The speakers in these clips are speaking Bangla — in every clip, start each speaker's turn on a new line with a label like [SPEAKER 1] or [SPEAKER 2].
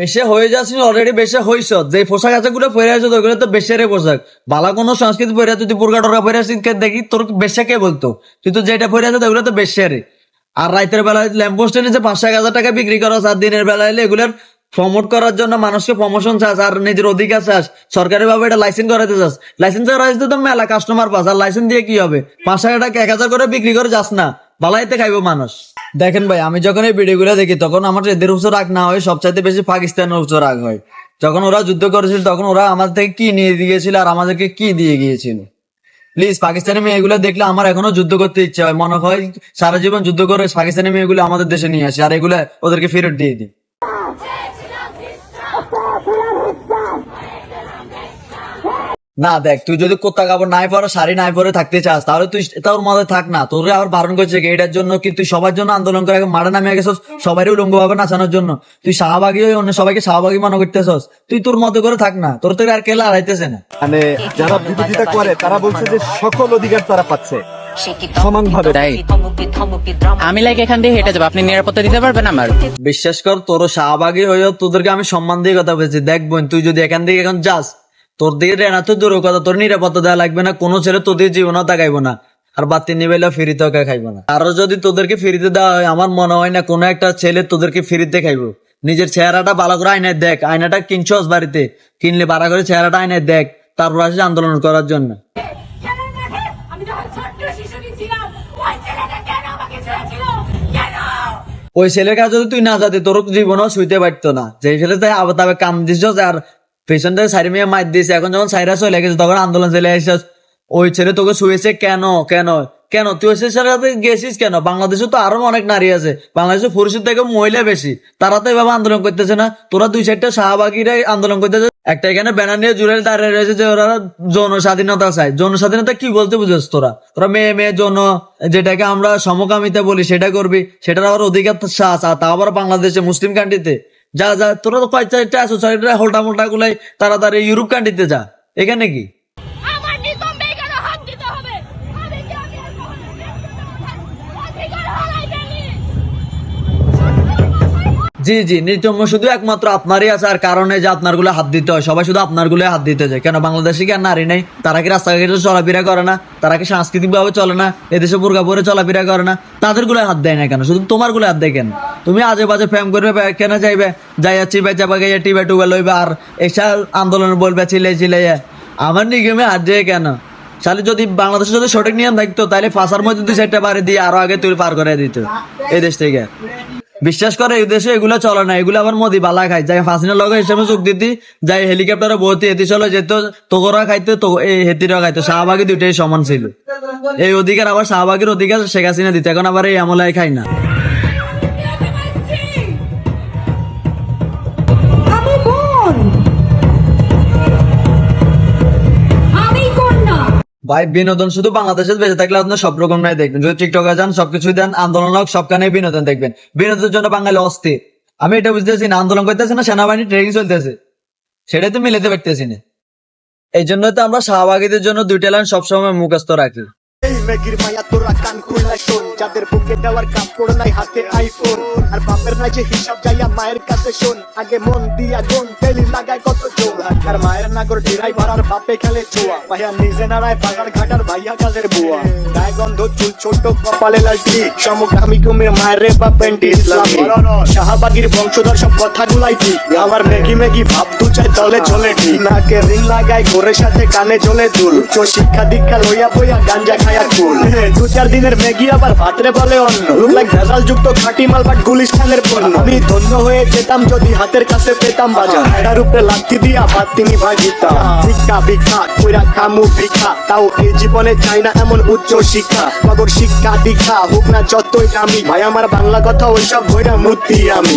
[SPEAKER 1] বেশে হয়ে যাচ্ছিল অলরেডি বেশে হইছ। যে পোশাক আছে গুলো পরে আছে ওগুলো তো বেশের পোশাক। বালা কোনো সংস্কৃতি পরে তুই বুর্গা টর্গা পরে আছিস কে দেখি তোর বেশে কে বলতো? তুই তো যেটা পরে আছে ওগুলো তো বেশের আর রাতের বেলায় ল্যাম্পোস্টে নিচে পাঁচশো এক হাজার টাকা বিক্রি করো আর দিনের বেলায় এগুলোর প্রমোট করার জন্য মানুষকে প্রমোশন চাস, আর নিজের অধিকার চাস। সরকারি ভাবে এটা লাইসেন্স করাতে চাস। লাইসেন্স করাইতে তো মেলা কাস্টমার পাস, আর লাইসেন্স দিয়ে কি হবে? পাঁচশো টাকা এক হাজার করে বিক্রি করে যাস না। বালাইতে খাইব মানুষ। দেখেন ভাই, আমি যখন এই ভিডিওগুলো দেখি, তখন আমার এদের উপর রাগ না হয়, সবচাইতে বেশি পাকিস্তানের উপর রাগ হয়। যখন ওরা যুদ্ধ করেছিল, তখন ওরা আমাদের থেকে কি নিয়ে দিয়েছিল আর আমাদেরকে কি দিয়ে গিয়েছিল। প্লিজ পাকিস্তানি মেয়েগুলো দেখলে আমার এখনও যুদ্ধ করতে ইচ্ছে হয়। মনে হয় সারা জীবন যুদ্ধ করে পাকিস্তানি মেয়েগুলো আমাদের দেশে নিয়ে আসে, আর এগুলো ওদেরকে ফেরত দিয়ে দিই। না দেখ তুই যদি কোত্তা কাপড় নাই পরে শাড়ি নাই পরে থাকতে চাস তাহলে তুই তোর মধ্যে থাক না। তোর আবার বারণ করছে এটার জন্য কি তুই সবার জন্য আন্দোলন করে মারা নামে গেছস? সবারই উলঙ্গ ভাবে নাচানোর জন্য। তুই শাহবাগী হয়ে অন্য সবাইকে শাহবাগী মনে করতেছস? তুই তোর মতো করে থাক না। তোর থেকে আর কেলা হারাইতেছে না?
[SPEAKER 2] মানে যারা বিরোধিতা করে তারা বলছে যে সকল অধিকার তারা পাচ্ছে। সমানভাবে।
[SPEAKER 3] তাই? আমি লাইক এখান দিয়ে হেঁটে যাব। আপনি নিরাপত্তা দিতে পারবেন আমার?
[SPEAKER 1] বিশ্বাস কর তোর শাহবাগী হয়েও তোদেরকে আমি সম্মান দিয়ে কথা বলছি। দেখ বোন তুই যদি এখান থেকে এখন যাস তোর দিকে রেনা তো দূর কথা, তোর নিরাপত্তা দেওয়া লাগবে না, কোনো ছেলে তোদের জীবনও তাকাইবো না। আর বাতি নিবেলা ফ্রিতে ওকে খাইবো না। আরও যদি তোদেরকে ফ্রিতে দেওয়া হয়, আমার মনে হয় না কোনো একটা ছেলে তোদেরকে ফ্রিতে খাইবো। নিজের চেহারাটা ভালো করে আয়নায় দেখ, আয়নাটা কিনছস বাড়িতে? কিনলে ভাড়া করে চেহারাটা আয়নায় দেখ, তারপর আসিস আন্দোলন করার জন্য।
[SPEAKER 4] ওই
[SPEAKER 1] ছেলের কাছে যদি তুই না যাতে, তোর জীবনও শুইতে পারতো না। যে ছেলে তাই আবার তবে কাম দিস আর পেছন থেকে সাইড মেয়ে মার দিয়েছে। এখন যখন সাইরা চলে গেছে, তখন আন্দোলন চলে আসছিস ওই ছেলে তোকে শুয়েছে কেন? কেন? কেন? তুই ওই সাথে গেছিস কেন? বাংলাদেশে তো আরও অনেক নারী আছে। বাংলাদেশে পুরুষের থেকে মহিলা বেশি। তারা তো এভাবে আন্দোলন করতেছে না। তোরা দুই চারটা শাহবাগীরা আন্দোলন করতেছে। একটা এখানে ব্যানার নিয়ে জুড়ে দাঁড়িয়ে রয়েছে যে ওরা যৌন স্বাধীনতা চায়। যৌন স্বাধীনতা কি বলতে বুঝেছ তোরা? তোরা মেয়ে মেয়ে যৌন যেটাকে আমরা সমকামিতা বলি, সেটা করবি। সেটার আবার অধিকার তা আবার বাংলাদেশে, মুসলিম কান্ট্রিতে যা যা তোরা তো চারটা আছো চারটা হোল্টা মোল্টা গুলাই তাড়াতাড়ি ইউরোপ কান্ট্রিতে যা। এখানে কি? জি জি নিতম্য শুধু একমাত্র আপনারই আছে আর কারণে যে আপনারগুলো হাত দিতে হয়। সবাই শুধু আপনারগুলো হাত দিতে যায় কেন বাংলাদেশে কি আর নারী নেই? তারা কি রাস্তাঘাটে চলাফেরা করে না? তারা কি সাংস্কৃতিক ভাবে চলে না? এদেশে বোরকা পরে চলাফেরা করে না? তাদেরগুলো হাত দেয় না কেন? শুধু তোমারগুলো হাত দেয় কেন? তুমি আজে বাজে ফ্যাম করবে কেন যাইবে? যাইয়া চিবে চাপা গাইয়া টিবে টুবে লইবে, আর এসা আন্দোলন বলবে চিলাই চিলাই আমার নিগমে হাত দিয়ে কেন? শালি যদি বাংলাদেশে যদি সঠিক নিয়ম থাকতো তাহলে ফাঁসার মধ্যে দুই চারটা বাড়ি দিয়ে আরও আগে তুই পার করে দিত, এই দেশ থেকে। বিশ্বাস করে, এই দেশে এগুলো চলে না, এগুলো আবার মোদি বালা খায়। যাই ফাঁসিনের লগে হিসেবে যোগ দিতি, যাই হেলিকপ্টারে বহতি, হেতি চলে যেত তোকরা খাইতো, তো এই হেতিরা খাইতো, শাহবাগি দুইটাই সমান ছিল। এই অধিকার আবার শাহবাগের অধিকার, শেখ হাসিনা দিতে, এখন আবার এই আমলায় খাই না। ভাই, বিনোদন শুধু বাংলাদেশে বেঁচে থাকলে আপনার সব রকম নাই দেখবেন। যদি টিকটকে যান, সবকিছুই দেন আন্দোলন হোক সবখানে বিনোদন দেখবেন। বিনোদনের জন্য বাঙালি অস্থির। আমি এটা বুঝতেছি না, আন্দোলন করতেছি না, সেনাবাহিনী ট্রেনিং চলতেছে। সেটাই তো মিলেতে পারতেছি না। এই জন্য তো আমরা শাহবাগীদের জন্য দুইটা লাইন সবসময় মুখস্থ রাখি।
[SPEAKER 5] শোন যাদের বুকে দেওয়ার কাপড় নাই, হাতে আইফোন আর বাপের নাই যে হিসাব, যাইয়া মায়ের কাছে শোন। আগে মন দিয়া গুন তেলি লাগায় কত জোর। আর মায়ের নাগর ডিরাই ভাড়ার বাপে খেলে ছোয়া। ভাইয়া নিজে নাড়ায় বাগার ঘাটার ভাইয়া কাজের বুয়া। গন্ধ, চুল ছোট, কপালে লালটি সমকামী কুমির রে বাপেন্টি ইসলামী। শাহবাগির বংশধর সব কথাগুলাই ঠিক। আমার মেগি মেগি ভাব দু চাই তলে চলে ঠিক। নাকে রিং লাগায় ঘোরের সাথে কানে চলে দুল। উচ্চ শিক্ষা দীক্ষা লইয়া বইয়া গাঞ্জা খায়া কুল। দু চার দিনের ম্যাগি আবার ভাতরে বলে অন্য লাইক ভেজাল যুক্ত খাটি মাল বাট গুলিস্তানের পণ্য। আমি ধন্য হয়ে যেতাম যদি হাতের কাছে পেতাম বাজার। এটার উপরে লাথি দিয়া ভাত তিনি ভাই দিতাম ভিক্ষা ভিক্ষা, কইরা খামু ভিক্ষা। তাও এই জীবনে চাই না এমন উচ্চ শিক্ষা। মগর শিক্ষা দীক্ষা হোক না যতই আমি ভাই আমার বাংলা কথা ওইসব ভৈরা মূর্তি আমি।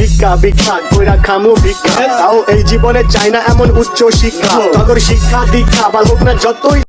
[SPEAKER 5] ভিক্ষা ভিক্ষা কইরা খামু ভিক্ষা। তাও এই জীবনে চাই না এমন উচ্চ শিক্ষা। মগর শিক্ষা দীক্ষা বা হোক না যতই